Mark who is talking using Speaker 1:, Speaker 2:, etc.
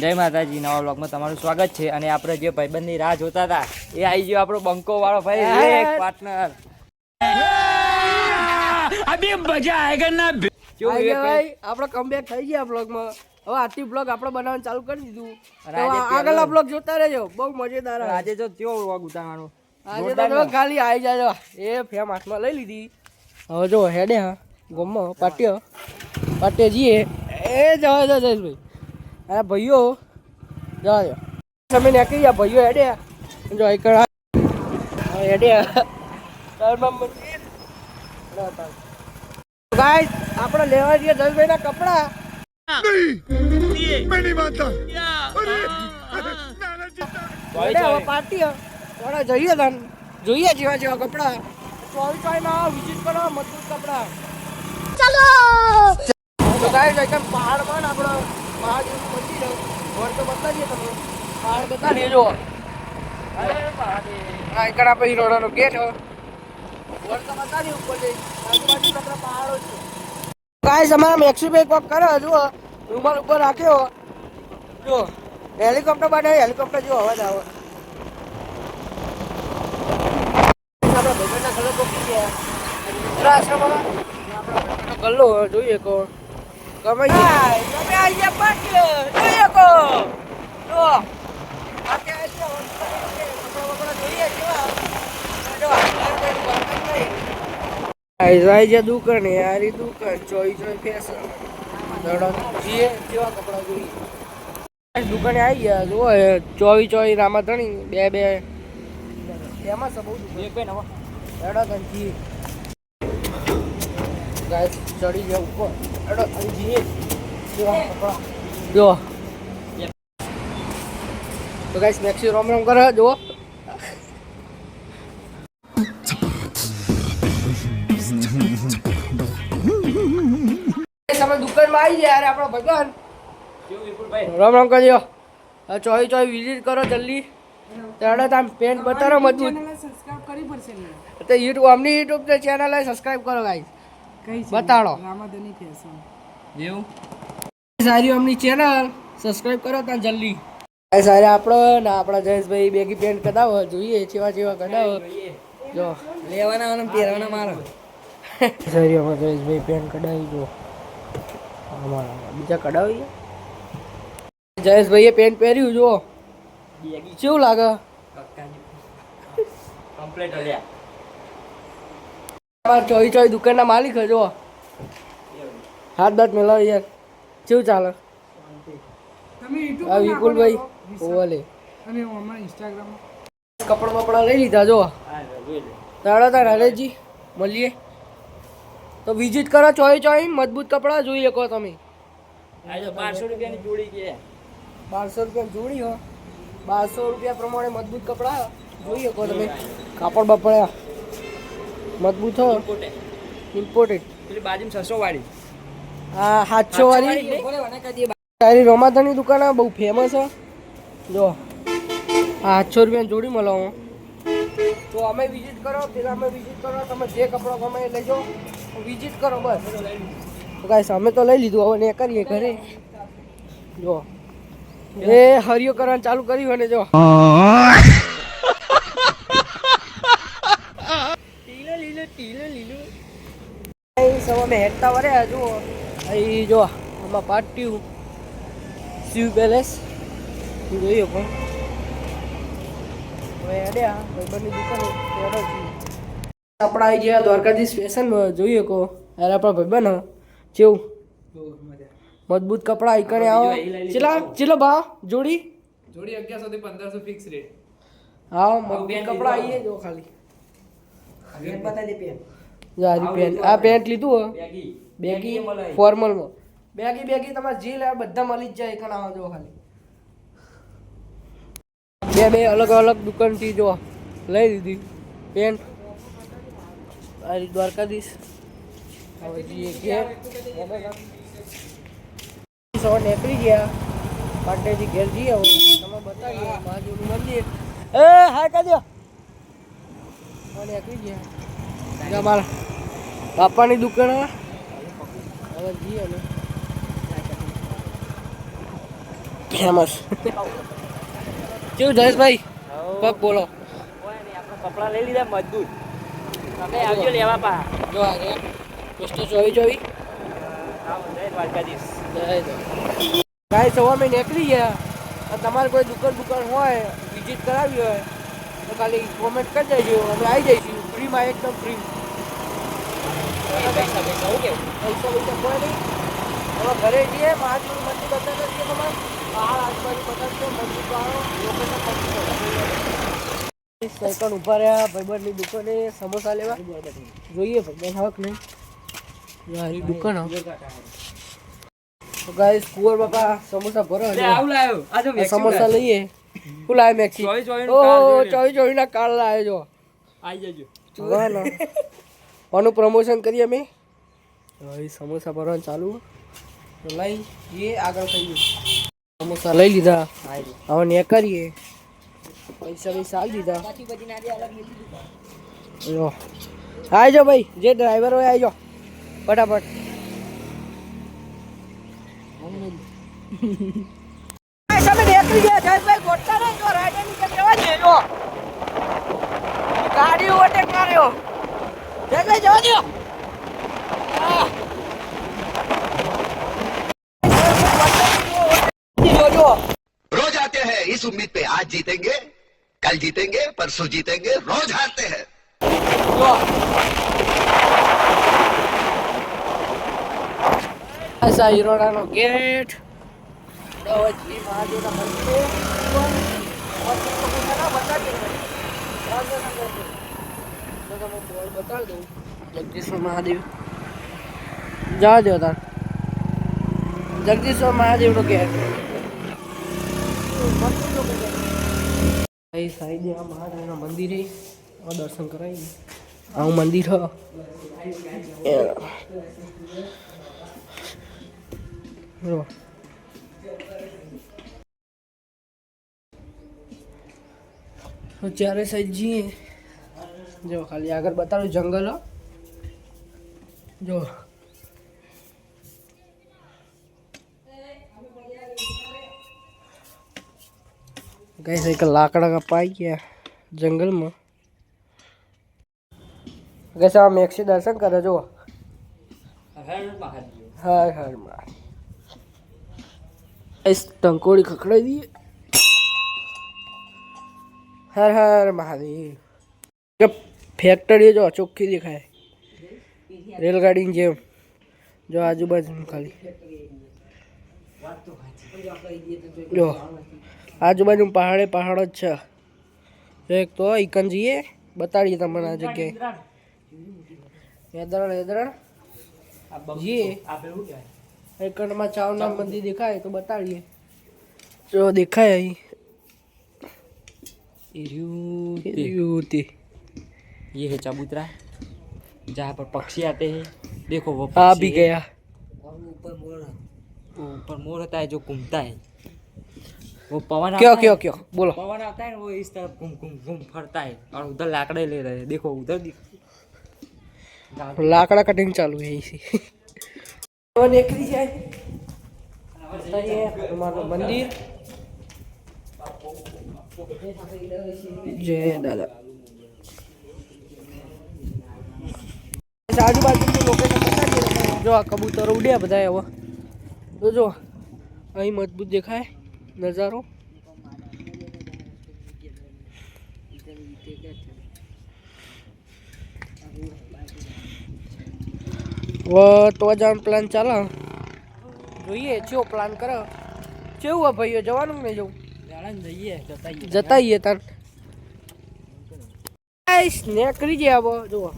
Speaker 1: જય માતાજી નવા બ્લોગમાં તમારું સ્વાગત છે. અને આપણે જે ભાઈબંધની રાહ જોતા હતા એ આવી ગયો આપણો બંકો વાળો ભાઈ એક પાર્ટનર
Speaker 2: અભી મજા આયેગા ના?
Speaker 3: ભાઈ? આપણો કમબેક થઈ ગયા બ્લોગમાં હવે આથી બ્લોગ આપણે બનાવવાનું ચાલુ કરી દીધું. આગળના બ્લોગ જોતા રહેજો. બહુ મજેદાર
Speaker 1: આજે તો કેવો વ્લોગ ઉતારવાનો?
Speaker 3: આજે તો ખાલી આવી જાય. એ ફેમ હાથમાં લઈ લીધી. હવે જો હેડે હા. ગમમાં પાટ્યો. પાટ્યો જઈએ એ જવા દો જયેશભાઈ. અરે ભાઈઓ જવા દો તમે નીકળી ગયા ભાઈઓ હેડે. જો એકડા હેડે. ગાય આપણે લેવા જઈએ જયેશભાઈના કપડા.
Speaker 1: ચોઈ
Speaker 3: હેડે હવે
Speaker 1: ચોઈ.
Speaker 3: પાર્ટી. હે. થોડા જઈએ તાન. જોઈએ જેવા જેવા કપડા. ના વિઝિટ કરો મજબૂત કપડા. ચલો! તો ગાય જાય કેમ પહાડ પણ આપણો પહાડ પહોંચી હે. ઘર તો બતાવીએ તમને પહાડ જો હા એકડ આપણે રોડાનો ગેટ હે. ઘર તો બતાવીએ ઉપર જઈ. આજુબાજુ આપણા પહાડો છે. ગાય અમારા મેક્સીભાઈ કોક કરે જુઓ. રૂમાલ ઉપર રાખ્યો. જો હેલિકોપ્ટર માટે હેલિકોપ્ટર જેવો અવાજ આવે. આપણા ભાઈબંધના ગલ્લો ગલ્લો જોઈએ કો કમાઈ aí. તમે આવી aí a máquina. કપડાં બપડા જોઈએ કેવા? જો આઈ જે દુકાન યારી દુકાન ચોઈ ચોઈ ફેશન દડો જીએ કેવા કપડા જોઈએ દુકાને આવી ગયા જો ચોવી ચોવી રામા રામાધણી બે બે. એમાં બહુ દુકાન.
Speaker 1: વિવેકભાઈ નવો.
Speaker 3: એડો ગાય ચડી ગયા ઉપર. એડો કંચી કેવા કપડા જો તો ગાઈસ મેક્સી રોમ રોમ કરે જુઓ તમે દુકાનમાં આવી ગયા આપણો ભગવાન? રામ રામ કરજો ચોઈ ચોઈ વિઝિટ કરો જલ્દી ત્યારે તમે પેન્ટ બતાવો મજબૂત તો યુટ્યુબ અમની યુટ્યુબ ચેનલ સબસ્ક્રાઇબ કરો ગાઈસ બતાડો? સારી અમની ચેનલ સબસ્ક્રાઇબ કરો ત્યાં જલ્દી. ગાઈસ સારે આપણો ને આપણા જયેશભાઈ બેગી પેન્ટ કઢાવો જોઈએ ચેવા ચેવા કઢાવો જો
Speaker 1: લેવાના અને પહેરવાના મારો.
Speaker 3: સારી અમારા જયેશભાઈ પેન્ટ કઢાવી જો. અમારા બીજા કઢાવીએ જયેશભાઈએ પેન્ટ પહેર્યું જો. કેવું લાગે?
Speaker 1: કમ્પ્લીટ હલ્યા
Speaker 3: અમારા ચોઈ ચોઈ દુકાનના માલિક હજો જો હાથ દાંત મેલાવ યાર. કેવું ચાલે? આ વિપુલભાઈ ઓલે કપડા બપડા લઈ લીધા જો તારા. તાર હરેજી મળીએ. તો વિઝિટ કરો ચોઈ ચોઈ મજબૂત કપડા જોઈ શકો તમે.
Speaker 1: બારસો રૂપિયાની જોડી કે
Speaker 3: બારસો રૂપિયા જોડી હો. બારસો રૂપિયા પ્રમાણે મજબૂત કપડા જોઈ શકો તમે. કાપડ બપડા. મજબૂત હો. ઇમ્પોર્ટેડ
Speaker 1: એટલે બાજુમાં છસો વાળી
Speaker 3: આ સાતસો વાળી તારી રમાધાની દુકાન આ બહુ ફેમસ છે જો આ આઠસો રૂપિયા જોડી મળો હું. તો અમે વિઝિટ કરો પેલા અમે વિઝિટ કરો તમે જે કપડો ગમે એ લઈ જાઓ વિઝિટ કરો બસ. તો ગાઈસ અમે તો લઈ લીધું હવે ને કરીએ ઘરે. જો. એ હરિયો કરવાનું ચાલુ કર્યું અને જો. અહીં અમે હેઠતા વર્યા જુઓ. અહીં જો આમાં પાટ્યું શિવ પેલેસ જોઈએ પણ. હવે ભાઈબંધની દુકાને આપણા આવી ગયા દ્વારકાધીશ જોઈએ કો યાર આપણા ભાઈબંધ હ. મજબૂત કપડા ઈકણે આવો. ચેલા ચેલો ભાવ જોડી.
Speaker 2: જોડી અગિયારસો થી પંદરસો ફિક્સ રેટ
Speaker 3: હા મજબૂત કપડા આવીએ જો ખાલી.
Speaker 1: દે પેન.
Speaker 3: આ પેન્ટ આ પેન્ટ લીધું
Speaker 1: બેગી.
Speaker 3: બેગી. ફોર્મલમાં બેગી બેગી તમારે જે લે બધા મળી જ જાય એકણ આવો જો ખાલી. બે બે અલગ અલગ દુકાનથી જો લઈ લીધી. પેન્ટ આ દ્વારકાધીશ. હવે જઈએ ઘેર. સો નીકળી ગયા. પાટેથી ઘેર જઈએ હવે. તમે બતાવીએ. બાજુનું મંદિર. એ હા કાજો નીકળી ગયા. જા મારા બાપાની દુકાન હવે? જઈએ ને. ફેમસ. કેવું જયેશભાઈ? પગ બોલો.
Speaker 1: કપડાં લઈ લીધા મજબૂત. તમે આવજો લેવા પા
Speaker 3: જો આજે વસ્તુ ચોવી ચોવી.
Speaker 1: ભાઈ દ્વારકાધીશ.
Speaker 3: મેં નીકળી ગયા. તમારે કોઈ દુકાન દુકાન હોય વિઝિટ કરાવી હોય તો ખાલી કોમેન્ટ કરી દેજો. અમે આવી જઈશું. ફ્રીમાં એકદમ ફ્રી
Speaker 1: પૈસા પૈસા હું કેવું?
Speaker 3: પૈસા પૈસા કોઈ નહીં. હવે ઘરે જઈએ મહાદેવનું મંદિર બતાવી દઈએ તમારે. આ આજુબાજુ બતાવજો મંદિર તો આવો સાયકલ ઊભા રહ્યા ભાઈબંધની દુકાને સમોસા લેવા. જોઈએ ભાઈબંધ હક નહીં. યારી દુકાન ગાઈસ કુંવર બાપા સમોસા ભરો સમોસા લઈએ. હું લાવે મેક્સી ઓ ચોવી ના કાર્ડ લાવે જો.
Speaker 1: આઈ જજો.
Speaker 3: જોવાના આનું પ્રમોશન કરીએ અમે. હવે સમોસા ભરવાનું ચાલુ. તો લઈ જઈએ આગળ થઈ ગયું. સમોસા લઈ લીધા. હવે ને કરીએ. પૈસા પૈસા આપી દીધા. આવી જાઓ ભાઈ જે ડ્રાઈવર હોય આવી જાઓ ફટાફટ. તમે નીકળી ગયા જયેશભાઈ ગોઠતા નહીં જો રાઈડર નીચે જવા દે જો. ગાડી ઓવરટેક માર્યો જયેશભાઈ જવા દો આ. જોજો
Speaker 4: रोज आते हैं इस उम्मीद पे आज जीतेंगे कल जीतेंगे परसों जीतेंगे रोज हारते हैं
Speaker 3: જો અસા હિરોડાનો ગેટ દવજી મહાદેવના મંદિરે જગદીશ્વર મહાદેવ. જવા દો તાર. જગદીશ્વર મહાદેવ નો ગેટ અહીં સાઈડે આ મહાદેવના મંદિરે દર્શન કરાવી આવું મંદિર હ. જો તો જ્યારે સાહેબ જઈએ જો ખાલી આગળ બતાડું જંગલો જો. ગઈ એક લાકડા કપાઈ ગયા જંગલમાં. કઈ સાહેબ મેક્સી દર્શન કરે જો
Speaker 1: હર
Speaker 3: હરમાં ટંકોડી ખખડાઈ દઈએ. હર હર મહાદેવ. ફેક્ટરી જો ચોખ્ખી દેખાય. રેલગાડીની જેમ. જો આજુબાજુ ખાલી. જો આજુબાજુ પહાડે પહાડ જ છે. એક તો ઇકન જઈએ, બતાડીએ તમને આ જગ્યાએ. હેદરણ હેદરણ.
Speaker 1: જઈએ.
Speaker 3: એકણમાં ચાવના મંદિર દેખાય તો બતાડીએ. જો દેખાય અહીં. युवती
Speaker 1: ये है चबूतरा जहाँ पर पक्षी आते हैं देखो वो
Speaker 3: आ
Speaker 1: पक्षी
Speaker 3: भी
Speaker 1: है।
Speaker 3: गया
Speaker 1: वो ऊपर मोर होता है जो घूमता है वो पवन
Speaker 3: क्यों
Speaker 1: आता
Speaker 3: क्यों
Speaker 1: है
Speaker 3: क्यों बोलो
Speaker 1: पवन आता है ना वो इस तरफ घूम घूम घूम फरता है और उधर लाकड़े ले रहे हैं देखो उधर दिख
Speaker 3: लाकड़ा कटिंग चालू है इसी एकरी जाए बताइए हनुमान मंदिर જય દાદા. આજુબાજુનું લોકેશન બતાવીએ જો આ કબૂતરો ઉડ્યા બધા હવે. તો જો, અહીં મજબૂત દેખાય. નજારો. તો જાણ પ્લાન ચાલે. જોઈએ ચેવો પ્લાન કરો. કેવું ભાઈઓ? જવાનું કે નહીં જવું?
Speaker 1: જઈએ જતા
Speaker 3: જતા આવીએ તાર. નીકળી જાય હવે જુઓ.